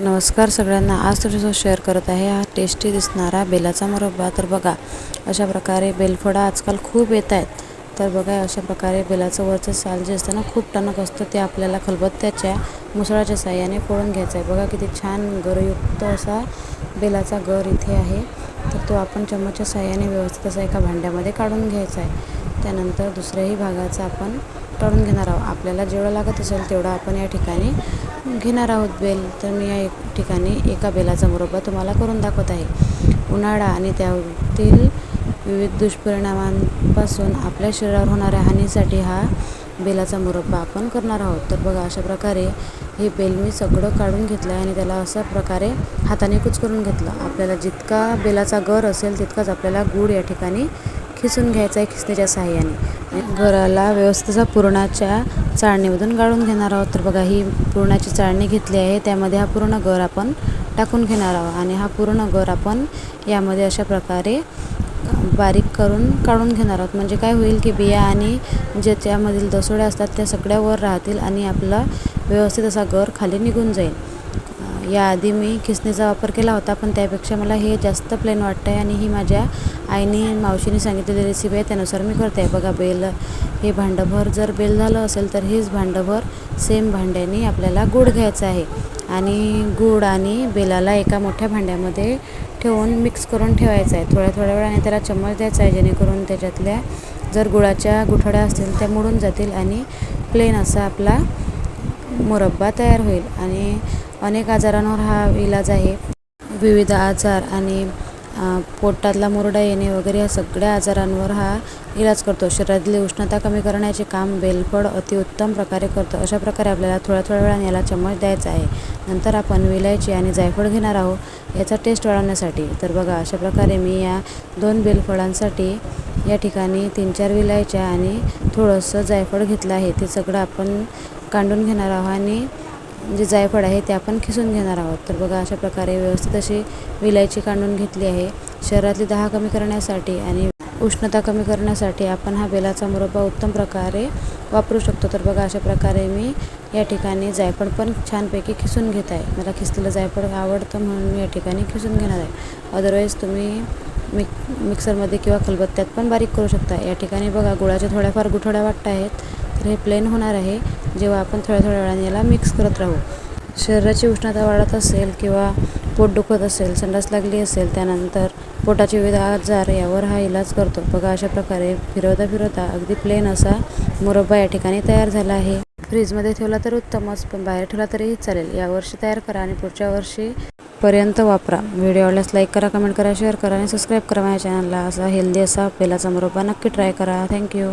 नमस्कार सगळ्यांना. आज तुझ्यासोबत शेअर करत आहे हा टेस्टी दिसणारा बेलाचा मुरब्बा. तर बघा अशा प्रकारे बेलफडा आजकाल खूप येत आहेत. तर बघा अशा प्रकारे बेलाचं वरचं साल जे असतं ना खूप टणक असतं. ते आपल्याला खलबत्त्याच्या मुसळाच्या साह्याने फोडून घ्यायचं आहे. बघा किती छान गरयुक्त असा बेलाचा गर इथे आहे. तर तो आपण चम्मचच्या साह्याने व्यवस्थित असा एका भांड्यामध्ये काढून घ्यायचा आहे. त्यानंतर दुसऱ्याही भागाचा आपण काढून घेणार आहोत. आपल्याला जेवढं लागत असेल तेवढं आपण या ठिकाणी घेणार आहोत बेल तर मी या एक ठिकाणी एका बेलाचा मुरब्बा तुम्हाला करून दाखवत आहे. उन्हाळा आणि त्यातील विविध दुष्परिणामांपासून आपल्या शरीरावर होणाऱ्या हानीसाठी हा बेलाचा मुरब्बा आपण करणार आहोत. तर बघा अशा प्रकारे हे बेल मी सगळं काढून घेतलं आहे आणि त्याला अशा प्रकारे हाताने कुच करून घेतलं. आपल्याला जितका बेलाचा गर असेल तितकाच आपल्याला गूळ या ठिकाणी खिसून घ्यायचा आहे खिसणीच्या साह्याने. घराला व्यवस्थेचा पुरणाच्या चाळणीमधून गाळून घेणार आहोत. तर बघा ही पुरणाची चाळणी घेतली आहे. त्यामध्ये हा पूर्ण गर आपण टाकून घेणार आहोत. आणि हा पूर्ण गर आपण यामध्ये अशा प्रकारे बारीक करून काढून घेणार आहोत. म्हणजे काय होईल की बिया आणि ज्याच्यामधील दसोड्या असतात त्या सगळ्या वर राहतील आणि आपला व्यवस्थित असा गर खाली निघून जाईल. याआधी मी खिसणीचा वापर केला होता पण त्यापेक्षा मला हे जास्त प्लेन वाटतं आहे आणि ही माझ्या आईने मावशीने सांगितलेली रेसिपी आहे त्यानुसार मी करते. आहे बघा बेल हे भांडंभर जर बेल झालं असेल तर हेच भांडंभर सेम भांड्याने आपल्याला गूळ घ्यायचं आहे. आणि गूळ आणि बेलाला एका मोठ्या भांड्यामध्ये ठेवून मिक्स करून ठेवायचं आहे. थोड्या थोड्या वेळाने त्याला चम्मच द्यायचा आहे जेणेकरून त्याच्यातल्या जर गुळाच्या गुठळ्या असतील त्या मोडून जातील आणि प्लेन असा आपला मुरब्बा तयार होईल. आणि अनेक आजारांवर हा इलाज आहे. विविध आजार आणि पोटातला मुरडा येणे वगैरे या सगळ्या आजारांवर हा इलाज करतो. शरीरातली उष्णता कमी करण्याचे काम बेलफळ अतिउत्तम प्रकारे करतो. अशा प्रकारे आपल्याला थोड्या थोड्या वेळाने याला चम्मच द्यायचा आहे. नंतर आपण विलायची आणि जायफळ घेणार आहोत याचा टेस्ट वाढवण्यासाठी तर बघा अशा प्रकारे मी या दोन बेलफळांसाठी या ठिकाणी तीन चार विलायच्या आणि थोडंसं जायफळ घेतलं आहे. ते सगळं आपण कांडून घेणार आहोत आणि जे जायफळ आहे ते आपण खिसून घेणार आहोत. तर बघा अशा प्रकारे व्यवस्थित अशी विलायची काढून घेतली आहे. शरीरातली दहा कमी करण्यासाठी आणि उष्णता कमी करण्यासाठी आपण हा बेलाचा मुरब्बा उत्तम प्रकारे वापरू शकतो. तर बघा अशा प्रकारे मी या ठिकाणी जायफळ पण छानपैकी खिसून घेत आहे. मला खिसलेलं जायफळ आवडतं म्हणून मी या ठिकाणी खिसून घेणार आहे. अदरवाईज तुम्ही मिक मिक्सरमध्ये किंवा खलबत्त्यात पण बारीक करू शकता. या ठिकाणी बघा गुळाच्या थोड्याफार गुठळ्या वाटत आहेत. तर हे प्लेन होणार आहे. जेव्हा आपण थोड्या थोड्या वेळाने याला मिक्स करत राहू. शरीराची उष्णता वाढत असेल किंवा पोट दुखत असेल संडास लागली असेल त्यानंतर पोटाचे विविध आजार यावर हा इलाज करतो. बघा अशा प्रकारे फिरवता फिरवता अगदी प्लेन असा मुरब्बा या ठिकाणी तयार झाला आहे. फ्रीजमध्ये ठेवला तर उत्तमच पण बाहेर ठेवला तरीही चालेल. यावर्षी तयार करा आणि पुढच्या वर्षी पर्यंत वापरा. व्हिडिओ आवडल्यास लाईक करा कमेंट करा शेअर करा आणि सबस्क्राईब करा माझ्या चॅनलला असा हेल्दी असा पेलाचा मुरब्बा नक्की ट्राय करा. थँक्यू